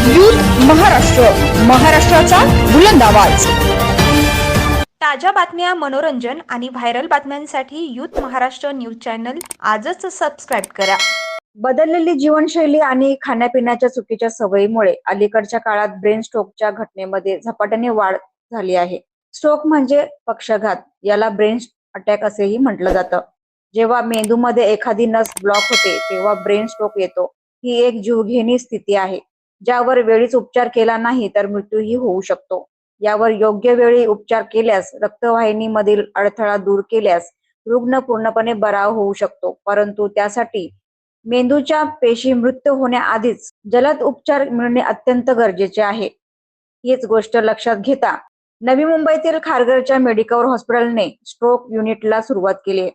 Youth Maharashtra. महाराष्ट्राचा बुलंद आवाज. ताज्या बातम्या मनोरंजन आणि व्हायरल बातम्यांसाठी यूथ महाराष्ट्र न्यूज चॅनल आजच सबस्क्राईब करा. बदललेली जीवनशैली आणि खाण्यापिण्याच्या चुकीच्या सवयीमुळे अलीकडच्या काळात ब्रेन स्ट्रोकच्या घटनेमध्ये झपाट्याने वाढ झाली आहे. स्ट्रोक म्हणजे पक्षाघात याला ब्रेन अटॅक असेही म्हटलं जातं. जेव्हा मेंदूमध्ये एखादी नस ब्लॉक होते तेव्हा ब्रेन स्ट्रोक येतो. ही एक जीवघेणी स्थिती आहे. ज्यावर वेळीच उपचार केला नाही तर मृत्यूही होऊ शकतो. यावर योग्य वेळी उपचार केल्यास रक्तवाहिनीमधील अडथळा दूर केल्यास रुग्ण पूर्णपणे बरा होऊ शकतो. परंतु त्यासाठी मेंदूच्या पेशी मृत होण्याआधीच जलद उपचार मिळणे अत्यंत गरजेचे आहे. हीच गोष्ट लक्षात घेता नवी मुंबईतील खारघरच्या मेडिकल हॉस्पिटलने स्ट्रोक युनिटला सुरुवात केली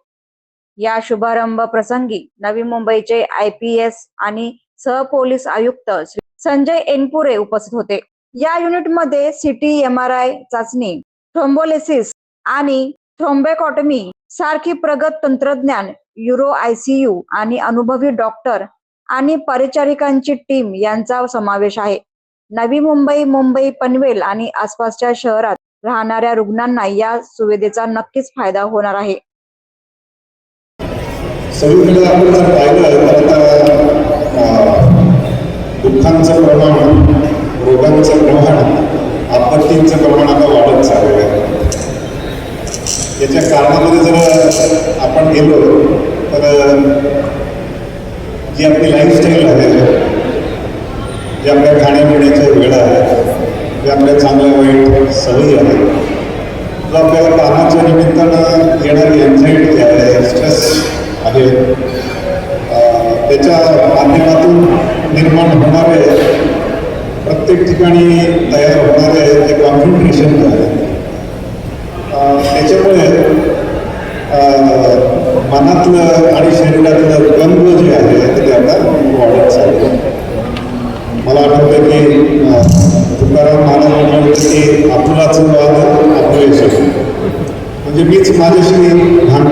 या शुभारंभ प्रसंगी नवी मुंबईचे आय पी एस आणि सहपोलीस आयुक्त श्री. संजय एनपुरे उपस्थित होते. या युनिटमध्ये सिटी एम आर आय चाचणी थ्रोम्बोलेसिस आणि थ्रोम्बेकॉटमी सारखी प्रगत तंत्रज्ञान युरो आयसीयू आणि अनुभवी डॉक्टर आणि परिचारिकांची टीम यांचा समावेश आहे. नवी मुंबई मुंबई पनवेल आणि आसपासच्या शहरात राहणाऱ्या रुग्णांना या सुविधेचा नक्कीच फायदा होणार आहे. दुःखांचं प्रमाण रोगांचं प्रमाण आपत्तींचं प्रमाण आता वाढत चाललेलं आहे. याच्या कारणामध्ये जर आपण गेलो तर जी आपली लाईफस्टाईल आहे जे आपल्या खाण्यापिण्याच्या वेळ आहे जे आपल्या चांगल्या वाईट सवयी आहेत जो आपल्या कामाच्या निमित्तानं येणारी एन्झायटी आहे स्ट्रेस आहे त्याच्या माध्यमातून निर्माण होणारे प्रत्येक ठिकाणी तयार होणारे जे कॉन्सन्ट्रेशन आहे त्याच्यामुळे मनातलं आणि शरीरातलं गंग जे आहे ते आता वाढत चाललं मला आठवतं की तुकाराम महाराज की आपलाच वाद आपुलेश म्हणजे मीच माझ्याशी भांडतोय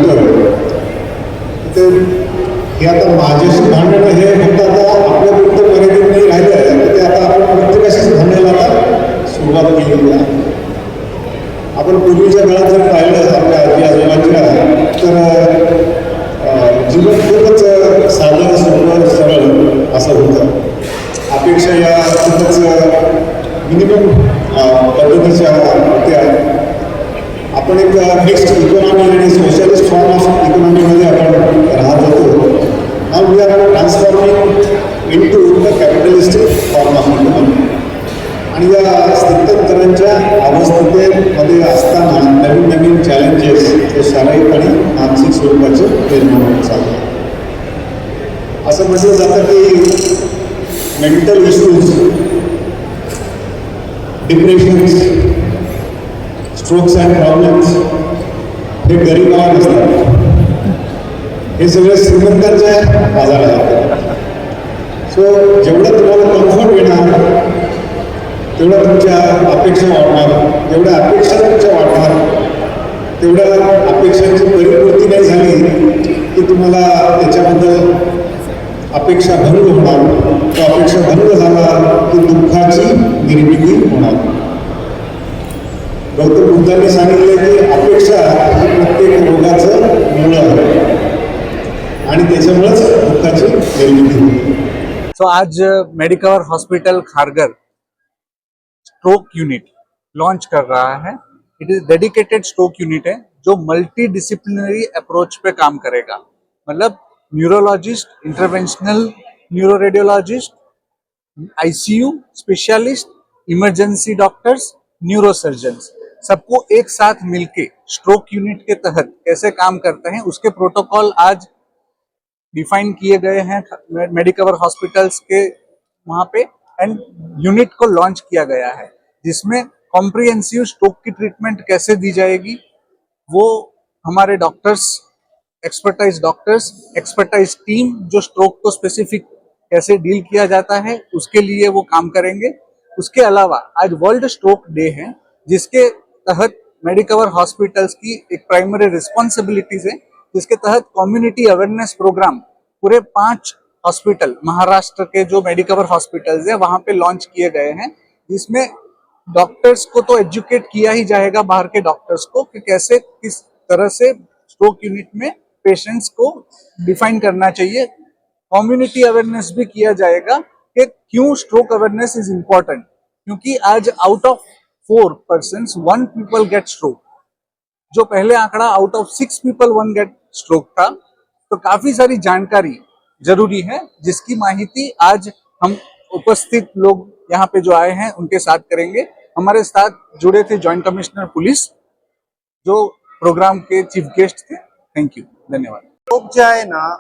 केलेली आहे आपण पूर्वीच्या काळात जर पाहिलं आपल्या आजी आजोबांच्या तर जीवन खूपच साधं सोपं सरळ असं होतं. अपेक्षा या खूपच मिनिमम पद्धतीच्या होत्या. आपण एक मिक्स्ड इकॉनॉमी आणि सोशलिस्ट फॉर्म ऑफ त्यांच्या अवस्थेमध्ये असताना नवीन नवीन चॅलेंजेस हे शारीरिक आणि मानसिक स्वरूपाचे निर्माण होत चालले. असं म्हटलं जातं की mental issues depressions strokes and problems हे गरिबाला नसतात. हे सगळे श्रीमंतांच्या बाजारात सो जेवढं तुम्हाला कम्फर्ट येणार तेवढ्या तुमच्या अपेक्षा वाढणार जेवढ्या अपेक्षा तुमच्या वाढणार तेवढ्या अपेक्षांची परिपूर्ती नाही झाली की तुम्हाला त्याच्याबद्दल अपेक्षा भंग होणार. तो अपेक्षा भंग झाला की दुःखाची निर्मिती होणार. गौतम बुद्धांनी सांगितले की अपेक्षा ही प्रत्येक रोगाचं मूळ आहे. आणि त्याच्यामुळेच दुःखाची निर्मिती होते. सो आज medical hospital Kharghar stroke unit launch कर रहा है। It is dedicated stroke unit है, जो मल्टी डिसिप्लिनरी अप्रोच पे काम करेगा। मतलब neurologist interventional neuro radiologist ICU specialist emergency doctors neurosurgeon सबको एक साथ मिलके स्ट्रोक यूनिट के तहत कैसे काम करते हैं, उसके प्रोटोकॉल आज डिफाइन किए गए हैं मेडिकवर हॉस्पिटल्स के वहाँ पे। एंड यूनिट को लॉन्च किया गया है, जिसमें कॉम्प्रिहेंसिव स्ट्रोक की ट्रीटमेंट कैसे दी जाएगी, वो हमारे doctors expertise doctors expertise team जो स्ट्रोक को स्पेसिफिक कैसे डील किया जाता है, उसके लिए वो काम करेंगे। उसके अलावा आज वर्ल्ड स्ट्रोक डे है, जिसके तहत मेडिकवर हॉस्पिटल्स की एक प्राइमरी रिस्पॉन्सिबिलिटीज है, जिसके तहत कम्युनिटी अवेयरनेस प्रोग्राम पूरे पाँच हॉस्पिटल, महाराष्ट्र के जो मेडिकवर हॉस्पिटल्स है, वहाँ पे लॉन्च किए गए हैं, जिसमें डॉक्टर्स को तो एजुकेट किया ही जाएगा बाहर के डॉक्टर्स को कि कैसे, किस तरह से स्ट्रोक यूनिट में पेशेंट्स को डिफाइन करना चाहिए। कम्युनिटी अवेयरनेस भी किया जाएगा कि क्यों स्ट्रोक अवेयरनेस इज़ इम्पोर्टेंट क्योंकि आज out of four person one people get stroke जो पहले आंकड़ा out of six people one get stroke था तो काफ़ी सारी जानकारी ज़रूरी है, जिसकी माहिती आज हम उपस्थित लोग यहाँ पे जो आए हैं, उनके साथ करेंगे। हमारे साथ जुड़े थे जॉइंट कमिश्नर पुलिस जो प्रोग्राम के चीफ गेस्ट थे। थैंक यू धन्यवाद। स्ट्रोक जे आहे ना,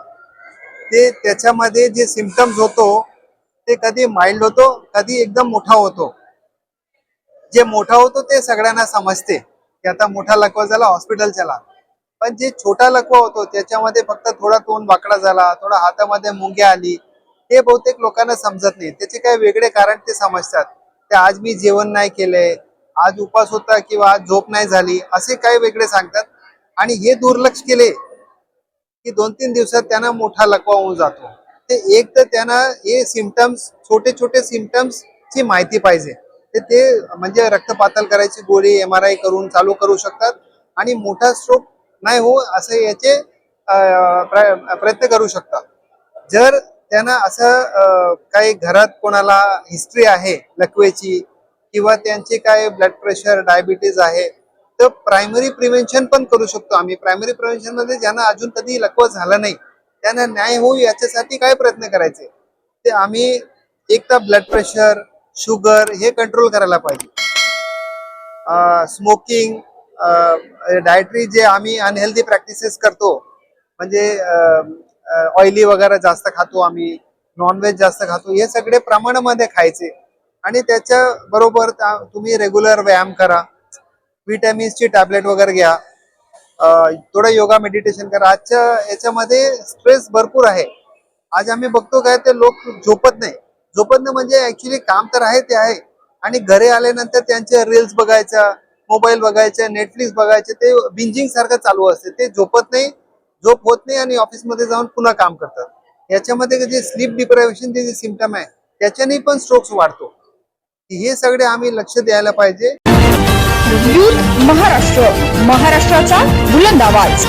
ते त्याच्यामध्ये जे सिमटम्स होतो, ते कधी माइल्ड होतो, कधी एकदम मोठा होतो. जे मोठा होतो, ते सगळ्यांना समजते. की आता मोठा लकवा झाला हॉस्पिटल चला पण जे छोटा लकवा होतो त्याच्यामध्ये फक्त थोडा तोंड वाकडा झाला थोडा हातामध्ये मुंग्या आली ते बहुतेक लोकांना समजत नाही. त्याचे काही वेगळे कारण ते समजतात. ते आज मी जेवण नाही केलंय आज उपास होता किंवा आज झोप नाही झाली असे काही वेगळे सांगतात. आणि हे दुर्लक्ष केले की दोन तीन दिवसात त्यांना मोठा लकवा होऊन जातो. ते एक तर त्यांना हे सिमटम्स छोटे छोटे सिमटम्स ची माहिती पाहिजे. ते ते म्हणजे रक्तपातल करायची गोळी एम आर आय करून चालू करू शकतात. आणि मोठा स्ट्रोक नाही हो असे याचे प्रयत्न करू शकता. जर त्यांना असं काही घरात कोणाला हिस्ट्री आहे लकवेची किंवा त्यांचे काय ब्लड प्रेशर डायबिटीज आहे तर प्रायमरी प्रिव्हेन्शन पण करू शकतो आम्ही. प्रायमरी प्रिव्हेन्शनमध्ये ज्यांना अजून कधी लकवा झालं नाही त्यांना न्याय होऊ याच्यासाठी काय प्रयत्न करायचे? ते आम्ही एक तर ब्लड प्रेशर शुगर हे कंट्रोल करायला पाहिजे. स्मोकिंग डायटरी जे आम्ही अनहेल्दी प्रॅक्टिसेस करतो म्हणजे ऑइली वगैरे जास्त खातो आम्ही नॉनव्हेज जास्त खातो हे सगळे प्रमाणामध्ये खायचे. आणि त्याच्या बरोबर तुम्ही रेग्युलर व्यायाम करा. विटॅमिन्सची टॅबलेट वगैरे घ्या. थोडं योगा मेडिटेशन करा. आजच्या याच्यामध्ये स्ट्रेस भरपूर आहे. आज आम्ही बघतो काय ते लोक झोपत नाही. झोपत नाही म्हणजे ऍक्च्युली काम तर आहे ते आहे. आणि घरी आल्यानंतर त्यांचे रील्स बघायच्या मोबाईल बघायचे नेटफ्लिक्स बघायचे ते बिंजिंग सारखं चालू असते. ते झोपत नाही झोप होत नाही आणि ऑफिसमध्ये जाऊन पुन्हा काम करतात. याच्यामध्ये जे स्लीप डिप्रायव्हेशनचे जे सिमटम आहे त्याच्याने पण स्ट्रोक्स वाढतो. हे सगळे आम्ही लक्ष द्यायला पाहिजे. महाराष्ट्र महाराष्ट्राचा बुलंद आवाज.